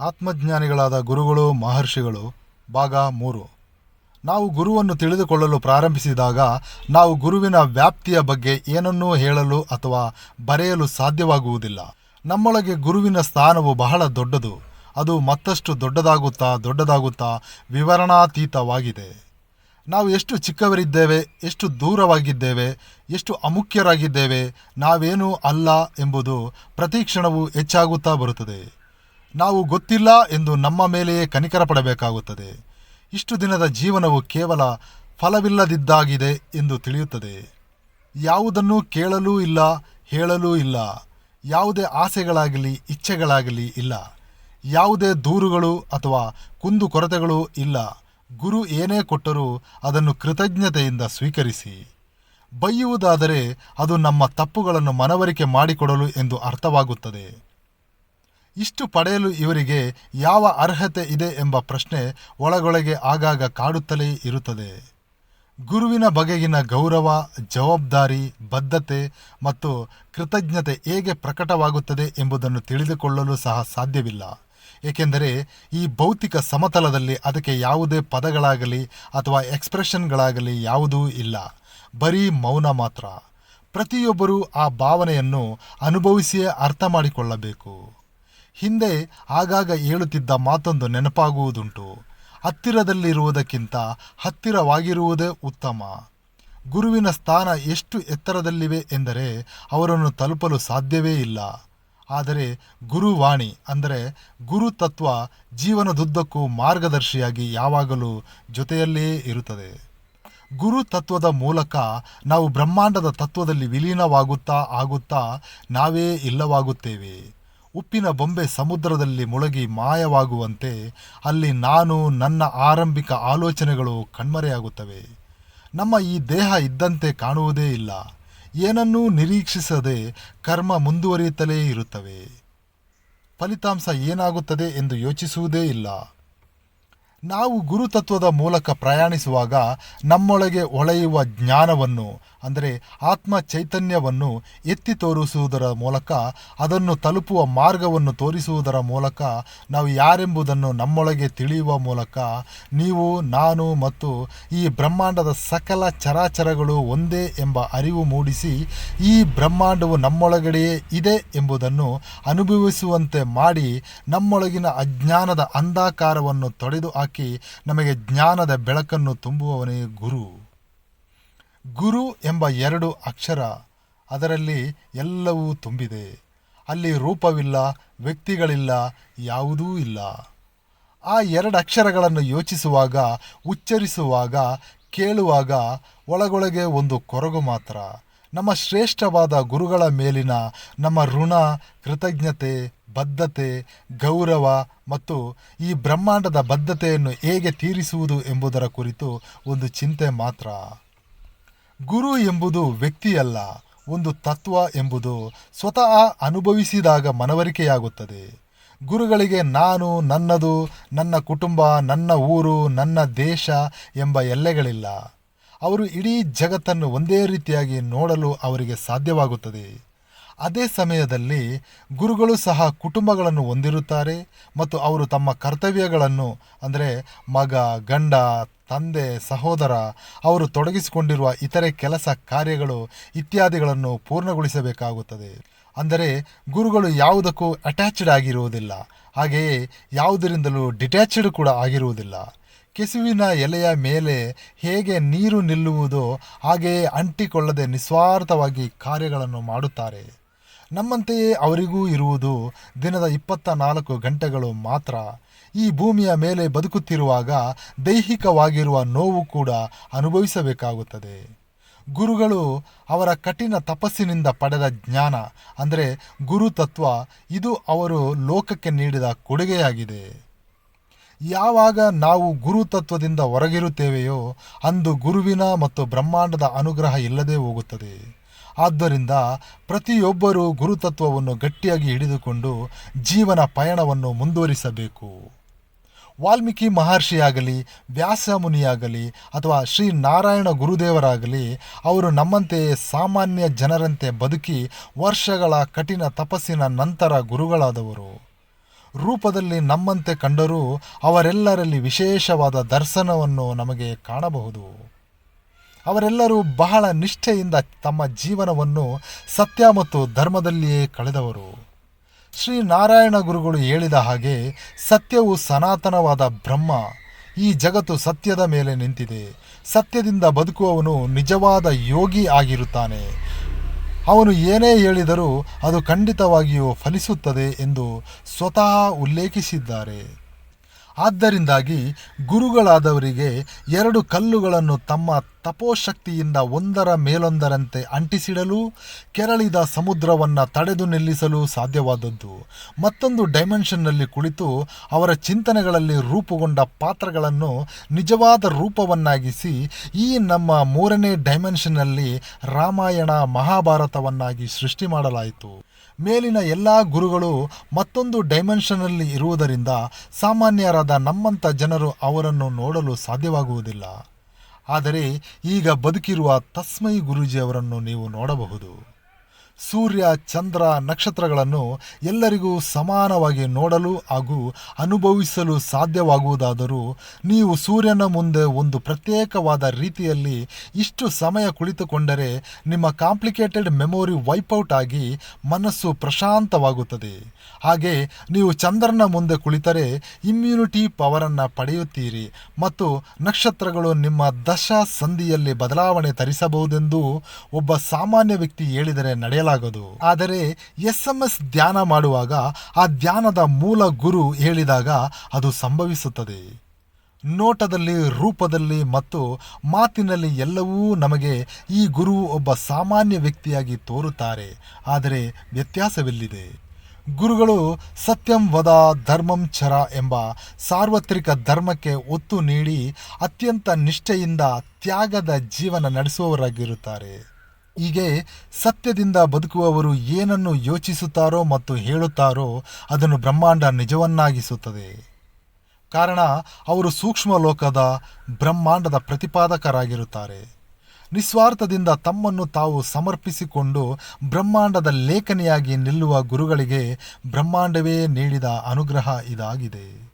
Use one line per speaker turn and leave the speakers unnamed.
ಆತ್ಮಜ್ಞಾನಿಗಳಾದ ಗುರುಗಳು, ಮಹರ್ಷಿಗಳು, ಭಾಗ ಮೂರು. ನಾವು ಗುರುವನ್ನು ತಿಳಿದುಕೊಳ್ಳಲು ಪ್ರಾರಂಭಿಸಿದಾಗ ನಾವು ಗುರುವಿನ ವ್ಯಾಪ್ತಿಯ ಬಗ್ಗೆ ಏನನ್ನೂ ಹೇಳಲು ಅಥವಾ ಬರೆಯಲು ಸಾಧ್ಯವಾಗುವುದಿಲ್ಲ. ನಮ್ಮೊಳಗೆ ಗುರುವಿನ ಸ್ಥಾನವು ಬಹಳ ದೊಡ್ಡದು. ಅದು ಮತ್ತಷ್ಟು ದೊಡ್ಡದಾಗುತ್ತಾ ದೊಡ್ಡದಾಗುತ್ತಾ ವಿವರಣಾತೀತವಾಗಿದೆ. ನಾವು ಎಷ್ಟು ಚಿಕ್ಕವರಿದ್ದೇವೆ, ಎಷ್ಟು ದೂರವಾಗಿದ್ದೇವೆ, ಎಷ್ಟು ಅಮುಖ್ಯರಾಗಿದ್ದೇವೆ ನಾವೇನೂ ಅಲ್ಲ ಎಂಬುದು ಪ್ರತಿ ಕ್ಷಣವೂ ಹೆಚ್ಚಾಗುತ್ತಾ ಬರುತ್ತದೆ. ನಾವು ಗೊತ್ತಿಲ್ಲ ಎಂದು ನಮ್ಮ ಮೇಲೆಯೇ ಕನಿಕರ ಪಡಬೇಕಾಗುತ್ತದೆ. ಇಷ್ಟು ದಿನದ ಜೀವನವು ಕೇವಲ ಫಲವಿಲ್ಲದಿದ್ದಾಗಿದೆ ಎಂದು ತಿಳಿಯುತ್ತದೆ. ಯಾವುದನ್ನು ಕೇಳಲೂ ಇಲ್ಲ, ಹೇಳಲೂ ಇಲ್ಲ. ಯಾವುದೇ ಆಸೆಗಳಾಗಲಿ, ಇಚ್ಛೆಗಳಾಗಲಿ ಇಲ್ಲ. ಯಾವುದೇ ದೂರುಗಳು ಅಥವಾ ಕುಂದುಕೊರತೆಗಳು ಇಲ್ಲ. ಗುರು ಏನೇ ಕೊಟ್ಟರೂ ಅದನ್ನು ಕೃತಜ್ಞತೆಯಿಂದ ಸ್ವೀಕರಿಸಿ. ಬೈಯುವುದಾದರೆ ಅದು ನಮ್ಮ ತಪ್ಪುಗಳನ್ನು ಮನವರಿಕೆ ಮಾಡಿಕೊಡಲು ಎಂದು ಅರ್ಥವಾಗುತ್ತದೆ. ಇಷ್ಟು ಪಡೆಯಲು ಇವರಿಗೆ ಯಾವ ಅರ್ಹತೆ ಇದೆ ಎಂಬ ಪ್ರಶ್ನೆ ಒಳಗೊಳಗೆ ಆಗಾಗ ಕಾಡುತ್ತಲೇ ಇರುತ್ತದೆ. ಗುರುವಿನ ಬಗೆಗಿನ ಗೌರವ, ಜವಾಬ್ದಾರಿ, ಬದ್ಧತೆ ಮತ್ತು ಕೃತಜ್ಞತೆ ಹೇಗೆ ಪ್ರಕಟವಾಗುತ್ತದೆ ಎಂಬುದನ್ನು ತಿಳಿದುಕೊಳ್ಳಲು ಸಹ ಸಾಧ್ಯವಿಲ್ಲ. ಏಕೆಂದರೆ ಈ ಭೌತಿಕ ಸಮತಲದಲ್ಲಿ ಅದಕ್ಕೆ ಯಾವುದೇ ಪದಗಳಾಗಲಿ ಅಥವಾ ಎಕ್ಸ್ಪ್ರೆಷನ್ಗಳಾಗಲಿ ಯಾವುದೂ ಇಲ್ಲ. ಬರೀ ಮೌನ ಮಾತ್ರ. ಪ್ರತಿಯೊಬ್ಬರೂ ಆ ಭಾವನೆಯನ್ನು ಅನುಭವಿಸಿಯೇ ಅರ್ಥ ಮಾಡಿಕೊಳ್ಳಬೇಕು. ಹಿಂದೆ ಆಗಾಗ ಹೇಳುತ್ತಿದ್ದ ಮಾತೊಂದು ನೆನಪಾಗುವುದುಂಟು. ಹತ್ತಿರದಲ್ಲಿರುವುದಕ್ಕಿಂತ ಹತ್ತಿರವಾಗಿರುವುದೇ ಉತ್ತಮ. ಗುರುವಿನ ಸ್ಥಾನ ಎಷ್ಟು ಎತ್ತರದಲ್ಲಿವೆ ಎಂದರೆ ಅವರನ್ನು ತಲುಪಲು ಸಾಧ್ಯವೇ ಇಲ್ಲ. ಆದರೆ ಗುರುವಾಣಿ ಅಂದರೆ ಗುರು ತತ್ವ ಜೀವನದುದ್ದಕ್ಕೂ ಮಾರ್ಗದರ್ಶಿಯಾಗಿ ಯಾವಾಗಲೂ ಜೊತೆಯಲ್ಲೇ ಇರುತ್ತದೆ. ಗುರು ತತ್ವದ ಮೂಲಕ ನಾವು ಬ್ರಹ್ಮಾಂಡದ ತತ್ವದಲ್ಲಿ ವಿಲೀನವಾಗುತ್ತಾ ಆಗುತ್ತಾ ನಾವೇ ಇಲ್ಲವಾಗುತ್ತೇವೆ. ಉಪ್ಪಿನ ಬೊಂಬೆ ಸಮುದ್ರದಲ್ಲಿ ಮುಳುಗಿ ಮಾಯವಾಗುವಂತೆ ಅಲ್ಲಿ ನಾನು, ನನ್ನ ಆರಂಭಿಕ ಆಲೋಚನೆಗಳು ಕಣ್ಮರೆಯಾಗುತ್ತವೆ. ನಮ್ಮ ಈ ದೇಹ ಇದ್ದಂತೆ ಕಾಣುವುದೇ ಇಲ್ಲ. ಏನನ್ನೂ ನಿರೀಕ್ಷಿಸದೆ ಕರ್ಮ ಮುಂದುವರಿಯುತ್ತಲೇ ಇರುತ್ತವೆ. ಫಲಿತಾಂಶ ಏನಾಗುತ್ತದೆ ಎಂದು ಯೋಚಿಸುವುದೇ ಇಲ್ಲ. ನಾವು ಗುರುತತ್ವದ ಮೂಲಕ ಪ್ರಯಾಣಿಸುವಾಗ ನಮ್ಮೊಳಗೆ ಹೊಳೆಯುವ ಜ್ಞಾನವನ್ನು, ಅಂದರೆ ಆತ್ಮ ಚೈತನ್ಯವನ್ನು ಎತ್ತಿ ತೋರಿಸುವುದರ ಮೂಲಕ, ಅದನ್ನು ತಲುಪುವ ಮಾರ್ಗವನ್ನು ತೋರಿಸುವುದರ ಮೂಲಕ ನಾವು ಯಾರೆಂಬುದನ್ನು ನಮ್ಮೊಳಗೆ ತಿಳಿಯುವ ಮೂಲಕ ನೀವು, ನಾನು ಮತ್ತು ಈ ಬ್ರಹ್ಮಾಂಡದ ಸಕಲ ಚರಾಚರಗಳು ಒಂದೇ ಎಂಬ ಅರಿವು ಮೂಡಿಸಿ ಈ ಬ್ರಹ್ಮಾಂಡವು ನಮ್ಮೊಳಗಡೆಯೇ ಇದೆ ಎಂಬುದನ್ನು ಅನುಭವಿಸುವಂತೆ ಮಾಡಿ ನಮ್ಮೊಳಗಿನ ಅಜ್ಞಾನದ ಅಂಧಾಕಾರವನ್ನು ತೊಡೆದು ಹಾಕಿ ನಮಗೆ ಜ್ಞಾನದ ಬೆಳಕನ್ನು ತುಂಬುವವನೇ ಗುರು. ಗುರು ಎಂಬ ಎರಡು ಅಕ್ಷರ ಅದರಲ್ಲಿ ಎಲ್ಲವೂ ತುಂಬಿದೆ. ಅಲ್ಲಿ ರೂಪವಿಲ್ಲ, ವ್ಯಕ್ತಿಗಳಿಲ್ಲ, ಯಾವುದೂ ಇಲ್ಲ. ಆ ಎರಡು ಅಕ್ಷರಗಳನ್ನು ಯೋಚಿಸುವಾಗ, ಉಚ್ಚರಿಸುವಾಗ, ಕೇಳುವಾಗ ಒಳಗೊಳಗೆ ಒಂದು ಕೊರಗು ಮಾತ್ರ. ನಮ್ಮ ಶ್ರೇಷ್ಠವಾದ ಗುರುಗಳ ಮೇಲಿನ ನಮ್ಮ ಋಣ, ಕೃತಜ್ಞತೆ, ಬದ್ಧತೆ, ಗೌರವ ಮತ್ತು ಈ ಬ್ರಹ್ಮಾಂಡದ ಬದ್ಧತೆಯನ್ನು ಹೇಗೆ ತೀರಿಸುವುದು ಎಂಬುದರ ಕುರಿತು ಒಂದು ಚಿಂತೆ ಮಾತ್ರ. ಗುರು ಎಂಬುದು ವ್ಯಕ್ತಿಯಲ್ಲ, ಒಂದು ತತ್ವ ಎಂಬುದು ಸ್ವತಃ ಅನುಭವಿಸಿದಾಗ ಮನವರಿಕೆಯಾಗುತ್ತದೆ. ಗುರುಗಳಿಗೆ ನಾನು, ನನ್ನದು, ನನ್ನ ಕುಟುಂಬ, ನನ್ನ ಊರು, ನನ್ನ ದೇಶ ಎಂಬ ಎಲ್ಲೆಗಳಿಲ್ಲ. ಅವರು ಇಡೀ ಜಗತ್ತನ್ನು ಒಂದೇ ರೀತಿಯಾಗಿ ನೋಡಲು ಅವರಿಗೆ ಸಾಧ್ಯವಾಗುತ್ತದೆ. ಅದೇ ಸಮಯದಲ್ಲಿ ಗುರುಗಳು ಸಹ ಕುಟುಂಬಗಳನ್ನು ಹೊಂದಿರುತ್ತಾರೆ ಮತ್ತು ಅವರು ತಮ್ಮ ಕರ್ತವ್ಯಗಳನ್ನು, ಅಂದರೆ ಮಗ, ಗಂಡ, ತಂದೆ, ಸಹೋದರ, ಅವರು ತೊಡಗಿಸಿಕೊಂಡಿರುವ ಇತರೆ ಕೆಲಸ ಕಾರ್ಯಗಳು ಇತ್ಯಾದಿಗಳನ್ನು ಪೂರ್ಣಗೊಳಿಸಬೇಕಾಗುತ್ತದೆ. ಅಂದರೆ ಗುರುಗಳು ಯಾವುದಕ್ಕೂ ಅಟ್ಯಾಚ್ಡ್ ಆಗಿರುವುದಿಲ್ಲ. ಹಾಗೆಯೇ ಯಾವುದರಿಂದಲೂ ಡಿಟ್ಯಾಚ್ಡ್ ಕೂಡ ಆಗಿರುವುದಿಲ್ಲ. ಕೆಸುವಿನ ಎಲೆಯ ಮೇಲೆ ಹೇಗೆ ನೀರು ನಿಲ್ಲುವುದೋ ಹಾಗೆಯೇ ಅಂಟಿಕೊಳ್ಳದೆ ನಿಸ್ವಾರ್ಥವಾಗಿ ಕಾರ್ಯಗಳನ್ನು ಮಾಡುತ್ತಾರೆ. ನಮ್ಮಂತೆಯೇ ಅವರಿಗೂ ಇರುವುದು ದಿನದ ಇಪ್ಪತ್ತ ನಾಲ್ಕು ಗಂಟೆಗಳು ಮಾತ್ರ. ಈ ಭೂಮಿಯ ಮೇಲೆ ಬದುಕುತ್ತಿರುವಾಗ ದೈಹಿಕವಾಗಿರುವ ನೋವು ಕೂಡ ಅನುಭವಿಸಬೇಕಾಗುತ್ತದೆ. ಗುರುಗಳು ಅವರ ಕಠಿಣ ತಪಸ್ಸಿನಿಂದ ಪಡೆದ ಜ್ಞಾನ, ಅಂದರೆ ಗುರುತತ್ವ, ಇದು ಅವರು ಲೋಕಕ್ಕೆ ನೀಡಿದ ಕೊಡುಗೆಯಾಗಿದೆ. ಯಾವಾಗ ನಾವು ಗುರುತತ್ವದಿಂದ ಹೊರಗಿರುತ್ತೇವೆಯೋ ಅಂದು ಗುರುವಿನ ಮತ್ತು ಬ್ರಹ್ಮಾಂಡದ ಅನುಗ್ರಹ ಇಲ್ಲದೆ ಹೋಗುತ್ತದೆ. ಆದ್ದರಿಂದ ಪ್ರತಿಯೊಬ್ಬರೂ ಗುರುತತ್ವವನ್ನು ಗಟ್ಟಿಯಾಗಿ ಹಿಡಿದುಕೊಂಡು ಜೀವನ ಪಯಣವನ್ನು ಮುಂದುವರಿಸಬೇಕು. ವಾಲ್ಮೀಕಿ ಮಹರ್ಷಿಯಾಗಲಿ ವ್ಯಾಸ ಮುನಿಯಾಗಲಿ ಅಥವಾ ಶ್ರೀ ನಾರಾಯಣ ಗುರುದೇವರಾಗಲಿ, ಅವರು ನಮ್ಮಂತೆಯೇ ಸಾಮಾನ್ಯ ಜನರಂತೆ ಬದುಕಿ ವರ್ಷಗಳ ಕಠಿಣ ತಪಸ್ಸಿನ ನಂತರ ಗುರುಗಳಾದವರು. ರೂಪದಲ್ಲಿ ನಮ್ಮಂತೆ ಕಂಡರೂ ಅವರೆಲ್ಲರಲ್ಲಿ ವಿಶೇಷವಾದ ದರ್ಶನವನ್ನು ನಮಗೆ ಕಾಣಬಹುದು. ಅವರೆಲ್ಲರೂ ಬಹಳ ನಿಷ್ಠೆಯಿಂದ ತಮ್ಮ ಜೀವನವನ್ನು ಸತ್ಯ ಮತ್ತು ಧರ್ಮದಲ್ಲಿಯೇ ಕಳೆದವರು. ಶ್ರೀ ನಾರಾಯಣ ಗುರುಗಳು ಹೇಳಿದ ಹಾಗೆ ಸತ್ಯವು ಸನಾತನವಾದ ಬ್ರಹ್ಮ, ಈ ಜಗತ್ತು ಸತ್ಯದ ಮೇಲೆ ನಿಂತಿದೆ. ಸತ್ಯದಿಂದ ಬದುಕುವವನು ನಿಜವಾದ ಯೋಗಿ ಆಗಿರುತ್ತಾನೆ. ಅವನು ಏನೇ ಹೇಳಿದರೂ ಅದು ಖಂಡಿತವಾಗಿಯೂ ಫಲಿಸುತ್ತದೆ ಎಂದು ಸ್ವತಃ ಉಲ್ಲೇಖಿಸಿದ್ದಾರೆ. ಆದ್ದರಿಂದಾಗಿ ಗುರುಗಳಾದವರಿಗೆ ಎರಡು ಕಲ್ಲುಗಳನ್ನು ತಮ್ಮ ತಪೋಶಕ್ತಿಯಿಂದ ಒಂದರ ಮೇಲೊಂದರಂತೆ ಅಂಟಿಸಿಡಲು, ಕೆರಳಿದ ಸಮುದ್ರವನ್ನು ತಡೆದು ನಿಲ್ಲಿಸಲು ಸಾಧ್ಯವಾದದ್ದು. ಮತ್ತೊಂದು ಡೈಮೆನ್ಷನ್ನಲ್ಲಿ ಕುಳಿತು ಅವರ ಚಿಂತನೆಗಳಲ್ಲಿ ರೂಪುಗೊಂಡ ಪಾತ್ರಗಳನ್ನು ನಿಜವಾದ ರೂಪವನ್ನಾಗಿಸಿ, ಈ ನಮ್ಮ ಮೂರನೇ ಡೈಮೆನ್ಷನ್ನಲ್ಲಿ ರಾಮಾಯಣ ಮಹಾಭಾರತವನ್ನಾಗಿ ಸೃಷ್ಟಿ ಮಾಡಲಾಯಿತು. ಮೇಲಿನ ಎಲ್ಲ ಗುರುಗಳು ಮತ್ತೊಂದು ಡೈಮೆನ್ಷನ್ನಲ್ಲಿ ಇರುವುದರಿಂದ ಸಾಮಾನ್ಯರಾದ ನಮ್ಮಂಥ ಜನರು ಅವರನ್ನು ನೋಡಲು ಸಾಧ್ಯವಾಗುವುದಿಲ್ಲ. ಆದರೆ ಈಗ ಬದುಕಿರುವ ತಸ್ಮೈ ಗುರುಜಿಯವರನ್ನು ನೀವು ನೋಡಬಹುದು. ಸೂರ್ಯ, ಚಂದ್ರ ನಕ್ಷತ್ರಗಳನ್ನು ಎಲ್ಲರಿಗೂ ಸಮಾನವಾಗಿ ನೋಡಲು ಹಾಗೂ ಅನುಭವಿಸಲು ಸಾಧ್ಯವಾಗುವುದಾದರೂ ನೀವು ಸೂರ್ಯನ ಮುಂದೆ ಒಂದು ಪ್ರತ್ಯೇಕವಾದ ರೀತಿಯಲ್ಲಿ ಇಷ್ಟು ಸಮಯ ಕುಳಿತುಕೊಂಡರೆ ನಿಮ್ಮ ಕಾಂಪ್ಲಿಕೇಟೆಡ್ ಮೆಮೊರಿ ವೈಪೌಟ್ ಆಗಿ ಮನಸ್ಸು ಪ್ರಶಾಂತವಾಗುತ್ತದೆ. ಹಾಗೆ ನೀವು ಚಂದ್ರನ ಮುಂದೆ ಕುಳಿತರೆ ಇಮ್ಯುನಿಟಿ ಪವರನ್ನು ಪಡೆಯುತ್ತೀರಿ ಮತ್ತು ನಕ್ಷತ್ರಗಳು ನಿಮ್ಮ ದಶ ಸಂಧಿಯಲ್ಲಿ ಬದಲಾವಣೆ ತರಿಸಬಹುದೆಂದು ಒಬ್ಬ ಸಾಮಾನ್ಯ ವ್ಯಕ್ತಿ ಹೇಳಿದರೆ ಆದರೆ ಎಸ್ ಎಂ ಎಸ್ ಧ್ಯಾನ ಮಾಡುವಾಗ ಆ ಧ್ಯಾನದ ಮೂಲ ಗುರು ಹೇಳಿದಾಗ ಅದು ಸಂಭವಿಸುತ್ತದೆ. ನೋಟದಲ್ಲಿ, ರೂಪದಲ್ಲಿ ಮತ್ತು ಮಾತಿನಲ್ಲಿ ಎಲ್ಲವೂ ನಮಗೆ ಈ ಗುರು ಒಬ್ಬ ಸಾಮಾನ್ಯ ವ್ಯಕ್ತಿಯಾಗಿ ತೋರುತ್ತಾರೆ. ಆದರೆ ವ್ಯತ್ಯಾಸವೆಲ್ಲಿದೆ. ಗುರುಗಳು ಸತ್ಯಂ ವದ ಧರ್ಮಂ ಚರ ಎಂಬ ಸಾರ್ವತ್ರಿಕ ಧರ್ಮಕ್ಕೆ ಒತ್ತು ನೀಡಿ ಅತ್ಯಂತ ನಿಷ್ಠೆಯಿಂದ ತ್ಯಾಗದ ಜೀವನ ನಡೆಸುವವರಾಗಿರುತ್ತಾರೆ. ಹೀಗೆ ಸತ್ಯದಿಂದ ಬದುಕುವವರು ಏನನ್ನು ಯೋಚಿಸುತ್ತಾರೋ ಮತ್ತು ಹೇಳುತ್ತಾರೋ ಅದನ್ನು ಬ್ರಹ್ಮಾಂಡ ನಿಜವನ್ನಾಗಿಸುತ್ತದೆ. ಕಾರಣ, ಅವರು ಸೂಕ್ಷ್ಮ ಲೋಕದ ಬ್ರಹ್ಮಾಂಡದ ಪ್ರತಿಪಾದಕರಾಗಿರುತ್ತಾರೆ. ನಿಸ್ವಾರ್ಥದಿಂದ ತಮ್ಮನ್ನು ತಾವು ಸಮರ್ಪಿಸಿಕೊಂಡು ಬ್ರಹ್ಮಾಂಡದ ಲೇಖನಿಯಾಗಿ ನಿಲ್ಲುವ ಗುರುಗಳಿಗೆ ಬ್ರಹ್ಮಾಂಡವೇ ನೀಡಿದ ಅನುಗ್ರಹ ಇದಾಗಿದೆ.